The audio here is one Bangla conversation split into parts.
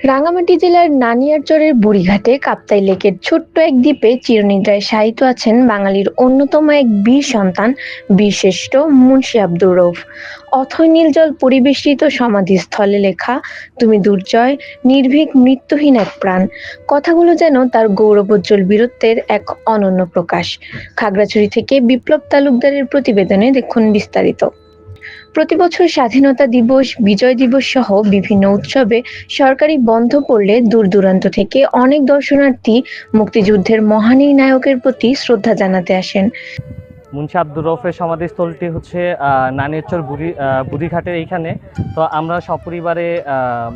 রাঙামাটি জেলার নানিয়ারচরের বুড়িঘাটে কাপ্তাই লেকের ছোট্ট এক দ্বীপে চিরনিদ্রায় শায়িত আছেন বাঙালির অন্যতম এক বীর সন্তান, বীরশ্রেষ্ঠ মুন্সি আব্দুর রৌফ। অথৈ নীলজল পরিবেষ্টিত সমাধিস্থলে লেখা, তুমি দুর্জয়, নির্ভীক, মৃত্যুহীন এক প্রাণ। কথাগুলো যেন তার গৌরবোজ্জ্বল বীরত্বের এক অনন্য প্রকাশ। খাগড়াছড়ি থেকে বিপ্লব তালুকদারের প্রতিবেদনে দেখুন বিস্তারিত। প্রতি বছর স্বাধীনতা দিবস, বিজয় দিবস সহ বিভিন্ন উৎসবে সরকারি বন্ধ পড়লে দূর দূরান্ত থেকে অনেক দর্শনার্থী মুক্তিযুদ্ধের মহান নায়কের প্রতি শ্রদ্ধা জানাতে আসেন। মুন্সি আব্দুর রফের সমাধিস্থলটি হচ্ছে নানিয়ারচর বুড়ি বুড়িঘাটের এইখানে। তো আমরা সপরিবারে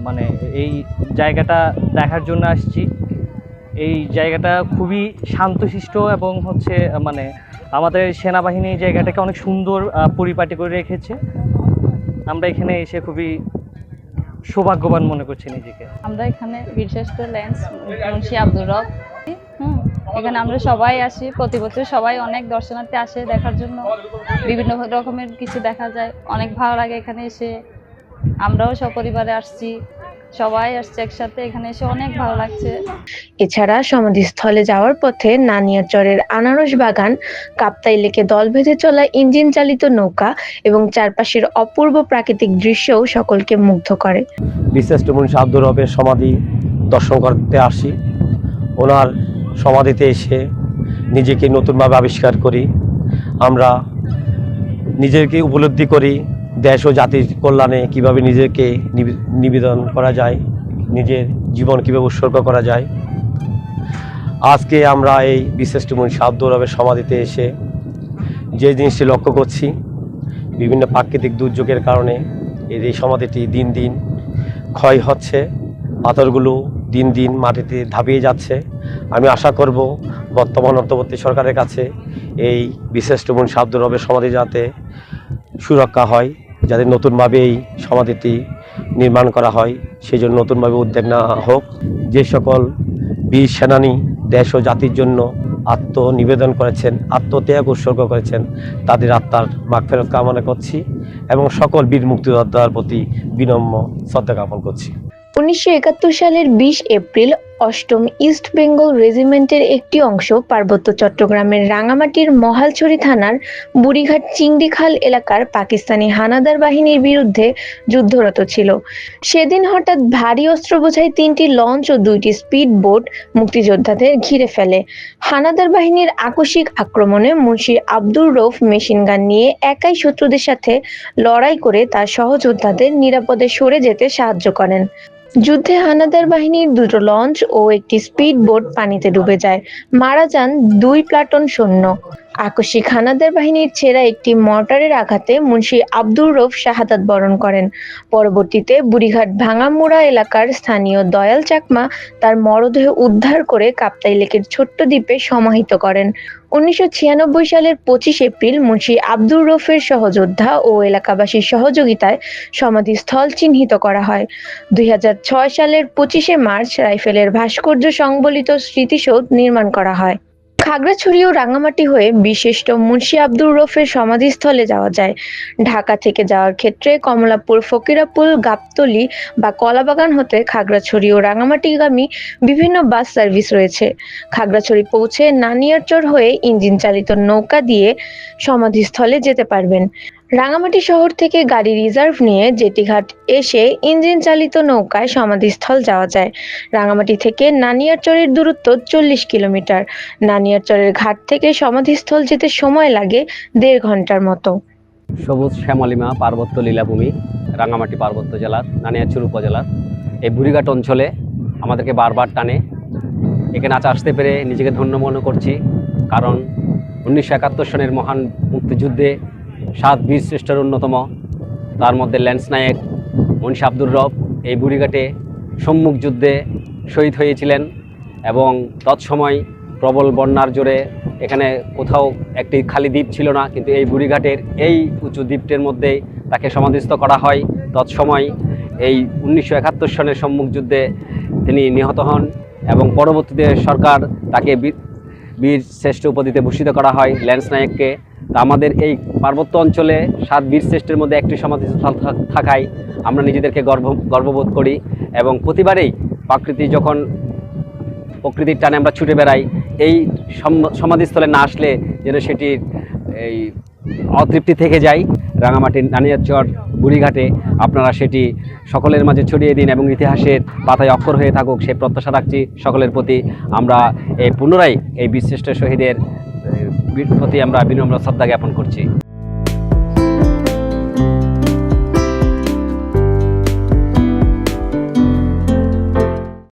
মানে এই জায়গাটা দেখার জন্য আসছি। এই জায়গাটা খুবই শান্তশিষ্ট এবং হচ্ছে মানে আমাদের সেনাবাহিনী জায়গাটাকে অনেক সুন্দর পরিপাটি করে রেখেছে। আমরা এখানে এসে খুবই সৌভাগ্যবান মনে করছি নিজেকে। আমরা এখানে বীরশ্রেষ্ঠ লেন্স মুন্সি আব্দুর রব। হুম, এখানে আমরা সবাই আসি, প্রতি বছর সবাই অনেক দর্শনার্থী আসে দেখার জন্য। বিভিন্ন রকমের কিছু দেখা যায়। অনেক ভালো লাগে এখানে এসে। আমরাও সপরিবারে আসছি। সবাই আসছে একসাথে এখানে এসে অনেক ভালো লাগছে। এছাড়া সমাধিস্থলে যাওয়ার পথে নানিয়ারচরের আনারস বাগান কাপ্তাই লেকে দল বেঁধে চলা ইঞ্জিন চালিত নৌকা এবং চারপাশের অপূর্ব প্রাকৃতিক দৃশ্যও সকলকে মুগ্ধ করে। বিশিষ্ট মুন্সি আব্দুর রবের সমাধি দর্শন করতে আসি। ওনার সমাধিতে এসে নিজেকে নতুনভাবে আবিষ্কার করি। আমরা নিজেকে উপলব্ধি করি দেশ ও জাতির কল্যাণে কীভাবে নিজেকে নিবে- নিবেদন করা যায়, নিজের জীবন কীভাবে উৎসর্গ করা যায়। আজকে আমরা এই বিশিষ্ট মুন্সি আব্দুর সমাধিতে এসে যে জিনিসটি লক্ষ্য করছি, বিভিন্ন প্রাকৃতিক দুর্যোগের কারণে এর এই সমাধিটি দিন দিন ক্ষয় হচ্ছে, পাথরগুলো দিন দিন মাটিতে ধাপিয়ে যাচ্ছে। আমি আশা করব বর্তমান অন্তর্বর্তী সরকারের কাছে এই বিশেষ আব্দুর রবের সমাধি যাতে সুরক্ষা হয়। যাতে নতুনভাবে এই সমাধিটি নির্মাণ করা হয় সেই জন্য নতুনভাবে উদ্যোগ নেওয়া হোক। যে সকল বীর সেনানী দেশ ও জাতির জন্য আত্মনিবেদন করেছেন, আত্মত্যাগ উৎসর্গ করেছেন, তাদের আত্মার মাগফেরত কামনা করছি এবং সকল বীর মুক্তিযোদ্ধার প্রতি বিনম্র শ্রদ্ধা জ্ঞাপন করছি। উনিশশো একাত্তর সালের বিশ এপ্রিল অষ্টম ইস্ট বেঙ্গল রেজিমেন্টের একটি অংশ, পার্বত্য চট্টগ্রামের রাঙামাটির মহালছড়ি থানার বুড়িঘাট চিংড়িখাল এলাকার পাকিস্তানি হানাদার বাহিনীর বিরুদ্ধে যুদ্ধরত ছিল। সেদিন হঠাৎ ভারী অস্ত্র বোঝাই তিনটি লঞ্চ ও দুইটি স্পিড বোট মুক্তিযোদ্ধাদের ঘিরে ফেলে। হানাদার বাহিনীর আকস্মিক আক্রমণে মুন্সি আব্দুর রৌফ মেশিন গান নিয়ে একাই শত্রুদের সাথে লড়াই করে তার সহযোদ্ধাদের নিরাপদে সরে যেতে সাহায্য করেন। যুদ্ধে হানাদার বাহিনীর দুটো লঞ্চ ও একটি স্পিড বোট পানিতে ডুবে যায়। মারা যান দুই প্লাটুন সৈন্য। আকস্মিক হানাদার বাহিনীর ছেঁড়া একটি মর্টারের আঘাতে মুন্সি আব্দুর রফ শাহাদাত বরণ করেন। পরবর্তীতে বুড়িঘাট ভাঙামুড়া এলাকার স্থানীয় দয়াল চাকমা তার মরদেহ উদ্ধার করে কাপ্তাই লেকের ছোট্ট দ্বীপে সমাহিত করেন। উনিশশো ছিয়ানব্বই সালের পঁচিশ এপ্রিল মুন্সি আব্দুর রফের সহযোদ্ধা ও এলাকাবাসীর সহযোগিতায় সমাধিস্থল চিহ্নিত করা হয়। দুই হাজার ছয় সালের পঁচিশে মার্চ রাইফেলের ভাস্কর্য সংবলিত স্মৃতিসৌধ নির্মাণ করা হয়। খাগড়াছড়ি ও রাঙামাটি হয়ে বিশিষ্ট মুন্সি আব্দুর রফের সমাধিস্থলে যাওয়া যায়। ঢাকা থেকে যাওয়ার ক্ষেত্রে কমলাপুর, ফকিরাপুল, গাবতলি বা কলাবাগান হতে খাগড়াছড়ি ও রাঙামাটিগামী বিভিন্ন বাস সার্ভিস রয়েছে। খাগড়াছড়ি পৌঁছে নানিয়ারচর হয়ে ইঞ্জিন চালিত নৌকা দিয়ে সমাধিস্থলে যেতে পারবেন। রাঙামাটি শহর থেকে গাড়ি রিজার্ভ নিয়ে জেটিঘাট এসে ইঞ্জিন চালিত নৌকায় সমাধিস্থল যাওয়া যায়। রাঙামাটি থেকে নানিয়ারচরের দূরত্ব চল্লিশ কিলোমিটার। নানিয়ারচরের ঘাট থেকে সমাধিস্থল যেতে সময় লাগে দেড় ঘণ্টার মতো। সবুজ শ্যামলিমা পার্বত্য লীলাভূমি, রাঙামাটি পার্বত্য জেলার নানিয়ারচর উপজেলার। এই বুড়িঘাট অঞ্চলে আমাদেরকে বারবার টানে। এখানে আজ আসতে পেরে নিজেকে ধন্য মনে করছি। কারণ উনিশশো একাত্তর সনের মহান মুক্তিযুদ্ধে সাত বীর শ্রেষ্ঠের অন্যতম। তার মধ্যে ল্যান্স নায়ক মুন্সি আব্দুর রব এই বুড়িঘাটে সম্মুখ যুদ্ধে শহীদ হয়েছিলেন এবং তৎসময় প্রবল বন্যার জোরে এখানে কোথাও একটি খালি দ্বীপ ছিল না, কিন্তু এই বুড়িঘাটের এই উঁচু দ্বীপটির মধ্যেই তাকে সমাধিস্থ করা হয়। তৎসময় এই উনিশশো একাত্তর সনের সম্মুখ যুদ্ধে তিনি নিহত হন এবং পরবর্তীতে সরকার তাকে বীর শ্রেষ্ঠ উপাধিতে ভূষিত করা হয়। ল্যান্স নায়ককে তা আমাদের এই পার্বত্য অঞ্চলে সাত বীর শ্রেষ্ঠের মধ্যে একটি সমাধিস্থল থাক- থাকায় আমরা নিজেদেরকে গর্ব গর্ববোধ করি এবং প্রতিবারেই প্রাকৃতি যখন প্রকৃতির টানে আমরা ছুটে বেড়াই, এই সম- সমাধিস্থলে না আসলে যেন সেটির এই অতৃপ্তি থেকে যায়। রাঙামাটির নানিয়ারচর বুড়িঘাটে আপনারা সেটি সকলের মাঝে ছড়িয়ে দিন এবং ইতিহাসের পাতায় অক্ষর হয়ে থাকুক, সে প্রত্যাশা রাখছি সকলের প্রতি। আমরা এই পুনরায় এই বীরশ্রেষ্ঠ শহীদের প্রতি আমরা বিনম্র শ্রদ্ধা জ্ঞাপন করছি।